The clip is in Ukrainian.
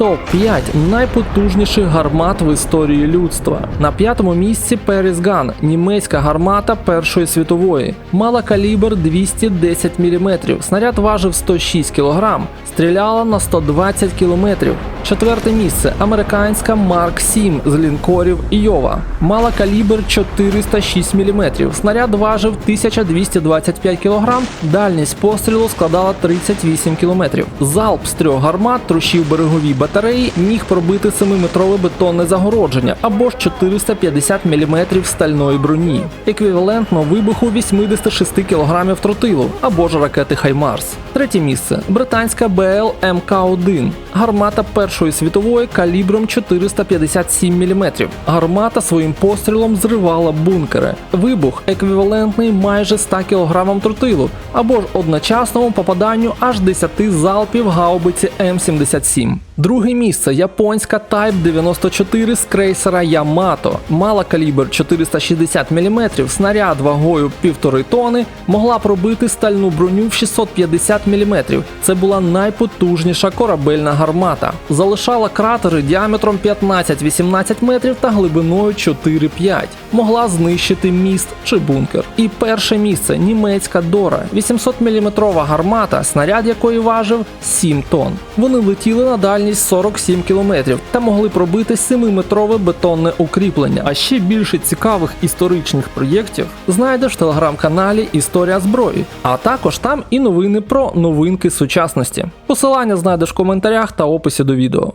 Топ-5 найпотужніших гармат в історії людства. На п'ятому місці Перезган, німецька гармата Першої світової. Мала калібр 210 мм. Снаряд важив 106 кг, стріляла на 120 км. Четверте місце американська Марк 7 з лінкорів Іова. Мала калібр 406 мм. Снаряд важив 1225 кг, дальність пострілу складала 38 км. Залп з трьох гармат трощив берегові батареї, міг пробити 7-метрове бетонне загородження або ж 450 мм стальної броні, еквівалентно вибуху 86 кг тротилу або ж ракети Хаймарс. Третє місце британська БЛ МК-1, гармата Першої світової калібром 457 мм. Гармата своїм пострілом зривала бункери. Вибух еквівалентний майже 100 кг тротилу або ж одночасному попаданню аж 10 залпів гаубиці М77. Друге місце японська Type 94 з крейсера Ямато. Мала калібр 460 мм, снаряд вагою 1,5 тони, могла пробити стальну броню в 650 мм. Це була найпотужніша корабельна гармата. Залишала кратери діаметром 15-18 метрів та глибиною 4-5. Могла знищити міст чи бункер. І перше місце німецька Дора, 800 мм гармата, снаряд якої важив 7 тонн. Вони летіли на дальність 47 км та могли пробити 7-метрове бетонне укріплення. А ще більше цікавих історичних проєктів знайдеш в телеграм-каналі Історія зброї, а також там і новини про новинки сучасності. Посилання знайдеш в коментарях та описі до відео.